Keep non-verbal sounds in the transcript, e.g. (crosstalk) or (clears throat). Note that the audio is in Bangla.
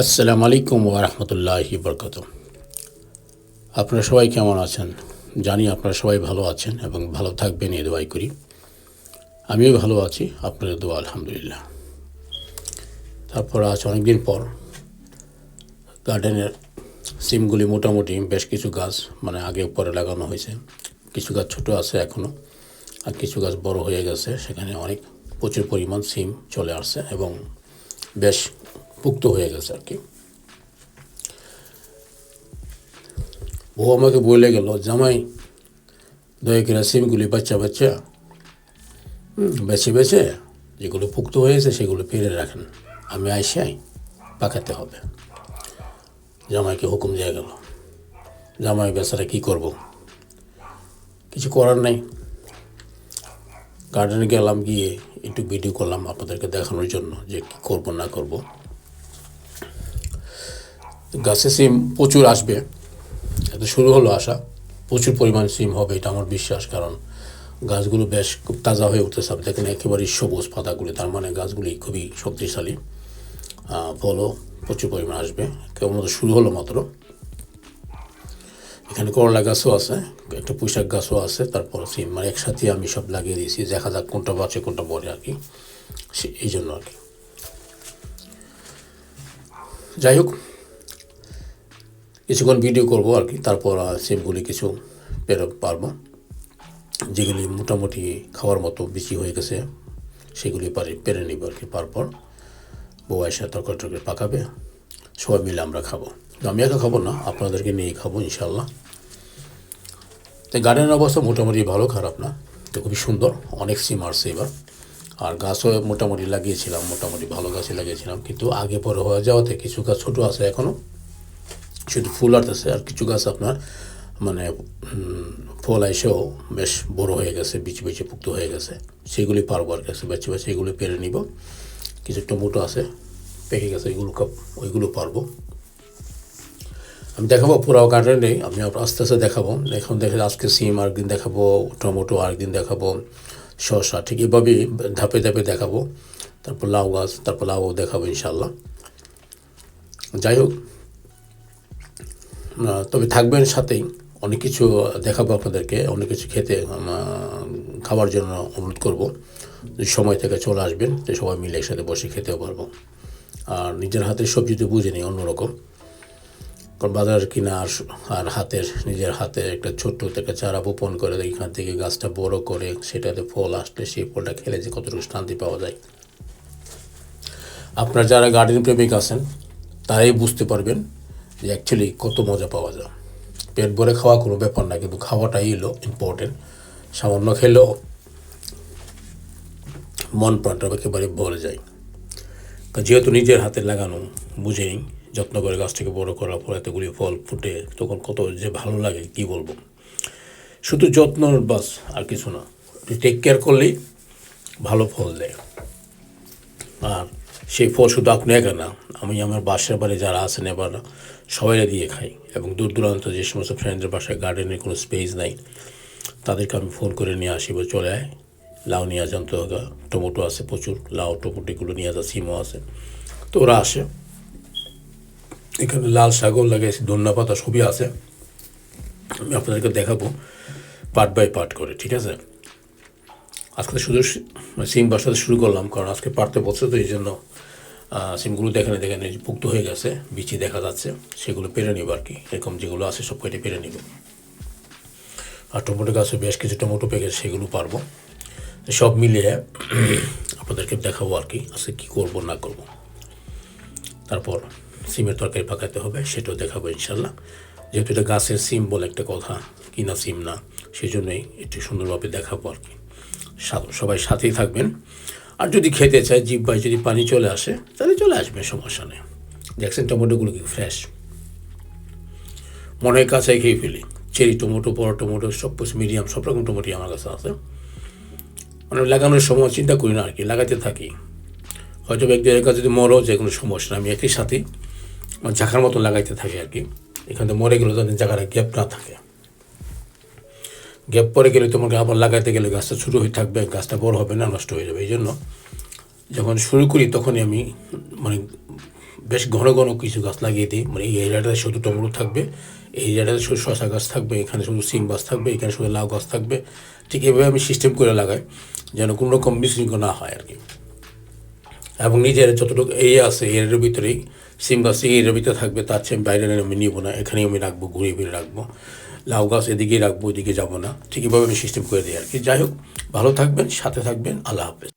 আসসালামু আলাইকুম ওরহমতুল্লাহি বরকত আপনারা সবাই কেমন আছেন? জানি আপনারা সবাই ভালো আছেন এবং ভালো থাকবেন এ দোয়াই করি। আমিও ভালো আছি, আপনাদের দোয়া আলহামদুলিল্লাহ। তারপর আজ অনেকদিন পর গার্ডেনের সিমগুলি মোটামুটি বেশ কিছু গাছ মানে আগে পরে লাগানো হয়েছে। কিছু গাছ ছোট আছে এখনও আর কিছু গাছ বড় হয়ে গেছে। সেখানে অনেক প্রচুর পরিমাণ সিম চলে আসছে এবং বেশ পুক্ত হয়ে গেছে আর কি। ও আমাকে বলে গেল, জামাই, দয়া করে সিমগুলি বাচ্চা বাচ্চা বেছে বেছে যেগুলো পুক্ত হয়েছে সেগুলো পেরে রাখেন, আমি আইসাই পাকাতে হবে। জামাইকে হুকুম দেওয়া গেল, জামাই, বেচারা কী করব? কিছু করার নেই। গার্ডেনে গেলাম গিয়ে একটু ভিডিও করলাম আপনাদেরকে দেখানোর জন্য যে কী করব, না করব। গাছে সিম প্রচুর আসবে। এটা শুরু হলো আসা প্রচুর পরিমাণ সিম হবে, এটা আমার বিশ্বাস, কারণ গাছগুলো বেশ খুব তাজা হয়ে উঠতেছে। আপনি দেখেন একেবারেই সবুজ পাতাগুলি, তার মানে গাছগুলি খুবই শক্তিশালী। ফলও প্রচুর পরিমাণ আসবে। কেবল শুরু হলো মাত্র। এখানে করলা গাছও আছে, একটা পুঁইশাক গাছও আছে, তারপর সিম মানে একসাথে আমি সব লাগিয়ে দিয়েছি। দেখা যাক কোনটা বাঁচে, কোনটা মরে আর কি। সে এই জন্য আর কি। যাই হোক কিছুক্ষণ ভিডিও করব আর কি, তারপর সিমগুলি কিছু পেরে পারব। যেগুলি মোটামুটি খাওয়ার মতো বেশি হয়ে গেছে, সেগুলি পারি, পেরে নিব আর কি তারপর বউ এসে তরকারি টরকারি পাকাবে, সবাই মিলে আমরা খাব। আমি একা খাব না, আপনাদেরকে নিয়ে খাব ইনশাল্লাহ তো গার্ডেনের অবস্থা মোটামুটি ভালো, খারাপ না, তো খুবই সুন্দর, অনেক সিম আসছে এবার। আর গাছও মোটামুটি লাগিয়েছিলাম, মোটামুটি ভালো গাছই লাগিয়েছিলাম, কিন্তু আগে পরে হয়ে যাওয়াতে কিছু গাছ ছোটো আছে এখনও শুধু ফুল আসতেছে আর কিছু গাছ আপনার মানে ফল এসেও বেশ বড় হয়ে গেছে, বিচে বিচে পুক্ত হয়ে গেছে। সেগুলি পারব আর কাছে বেছে বেছে এগুলো পেরে নিব। কিছু টমেটো আছে, পেকে গেছে ওইগুলো ওইগুলো পারব। আমি দেখাবো পুরো গার্ডেনে আমি আস্তে আস্তে দেখাবো। এখন দেখে আজকে সিম আরেকদিন দেখাবো, টমেটো আরেকদিন দেখাবো, শসা, ঠিক এভাবেই ধাপে ধাপে দেখাবো। তারপর লাউ গাছ, তারপর লাউ দেখাবো ইনশাল্লাহ যাই হোক তবে থাকবেন সাথেই। অনেক কিছু দেখাবো আপনাদেরকে, অনেক কিছু খেতে খাওয়ার জন্য অনুরোধ করব। সময় থেকে চলে আসবেন, তো সবাই মিলে একসাথে বসে খেতেও পারব। আর নিজের হাতের সবজি তো বুঝে নিই অন্যরকম। কারণ বাজার কিনা আর আর হাতের, নিজের হাতে একটা ছোট্ট থেকে চারা বপন করে এখান থেকে গাছটা বড় করে সেটাতে ফল আসলে সেই ফলটা খেলে যে কতটুকু শান্তি পাওয়া যায়। আপনার যারা গার্ডেন প্রেমিক আছেন, তারাই বুঝতে পারবেন যে অ্যাকচুয়ালি কত মজা পাওয়া যায়। পেট ভরে খাওয়া কোনো ব্যাপার না, কিন্তু খাওয়াটাই এলো ইম্পর্টেন্ট সামান্য খেলেও মন প্রাণটা একেবারে ভরে যায়। তা যেহেতু নিজের হাতে লাগানো, বুঝেই যত্ন করে গাছটাকে বড় করার পর এতগুলি ফল ফুটে তখন কত যে ভালো লাগে, কি বলব? শুধু যত্ন বাস, আর কিছু না। টেক কেয়ার করলেই ভালো ফল দেয়। আর সেই ফল শুধু আপনি একা না, আমি আমার বাসার বাড়ি যারা আছেন এবার সবাই দিয়ে খাই এবং দূর দূরান্ত যে সমস্ত ফ্রেন্ডের বাসায় গার্ডেনের কোনো স্পেস নাই, তাদেরকে আমি ফোন করে নিয়ে আসি, বলে চলে আয়, লাউ নিয়ে আসেন তো টমেটো আছে প্রচুর, লাউ, টমেটোগুলো নিয়ে আসা সিমও আছে। তো ওরা আসে। এখানে লাল শাকও লাগাইছি ধন্যা পাতা সবই আছে। আমি আপনাদেরকে দেখাবো পার্ট বাই পার্ট করে, ঠিক আছে? আজকে শুধু সিম বাসাতে শুরু করলাম, কারণ আজকে পারতে বলছে তো এই জন্য সিমগুলো দেখেন দেখেন পুক্ত হয়ে গেছে, বিচি দেখা যাচ্ছে, সেগুলো পেরে নিব আর কি, এরকম যেগুলো আছে সব কেটে পেরে নিব। আর টমেটো গাছে বেশ কিছু টমেটো পেকে সেগুলো পারব। সব মিলিয়ে (clears throat) আপনাদেরকে দেখাবো আর কি, আজকে কী করব, না করব। তারপর সিমের তরকারি পাকাতে হবে, সেটাও দেখাবো ইনশাল্লাহ। যেহেতু এটা গাছের সিম বলে একটা কথা কি না সিম না সেই জন্যই একটু সুন্দরভাবে দেখাবো আর কি। সবাই সাথেই থাকবেন। আর যদি খেতে চায় জিব্বায় যদি পানি চলে আসে, তাহলে চলে আসবে, সমস্যা নেই। দেখছেন টমেটোগুলো কি ফ্রেশ মনের কাছে খেয়ে ফেলি। চেরি টমেটো বড় টমেটো, সব কিছু মিডিয়াম সব রকম টমেটোই আমার কাছে আছে। মানে লাগানোর সময় চিন্তা করি না আর কি, লাগাতে থাকি। হয়তো ব্যক্তি কাছে যদি মরো যে কোনো সমস্যা না আমি একই সাথে মানে ঝাঁকার মতো লাগাইতে থাকি আর কি। এখান থেকে মরে গেলে যাতে জায়গাটা গ্যাপ না থাকে। গ্যাপ পরে গেলে তোমাকে আবার লাগাইতে গেলে গাছটা ছোটো হয়ে থাকবে, গাছটা বড় হবে না, নষ্ট হয়ে যাবে, এই জন্য যখন শুরু করি তখনই আমি মানে বেশ ঘন ঘন কিছু গাছ লাগিয়ে দিই। মানে এই এরিয়াটাতে শুধু টমেটো থাকবে, এই এরিয়াটাতে শুধু শশা গাছ থাকবে, এখানে শুধু সিম গাছ থাকবে, এখানে শুধু লাউ গাছ থাকবে। ঠিক এভাবে আমি সিস্টেম করে লাগাই, যেন কোনো রকম বিশৃঙ্খলা না হয় আর কি এবং নিজের যতটুকু এই আছে, এর ভিতরেই, সিম গাছ এই এর ভিতরে থাকবে, তার চেয়ে আমি বাইরে আমি নিব না, এখানেই আমি রাখব ঘুরে ফিরে রাখব। লাউ গাছ এদিকেই রাখব ওইদিকে যাব না। ঠিকইভাবে আমি সিস্টেম করে দিই আর কি। যাই হোক, ভালো থাকবেন, সাথে থাকবেন। আল্লাহ হাফেজ।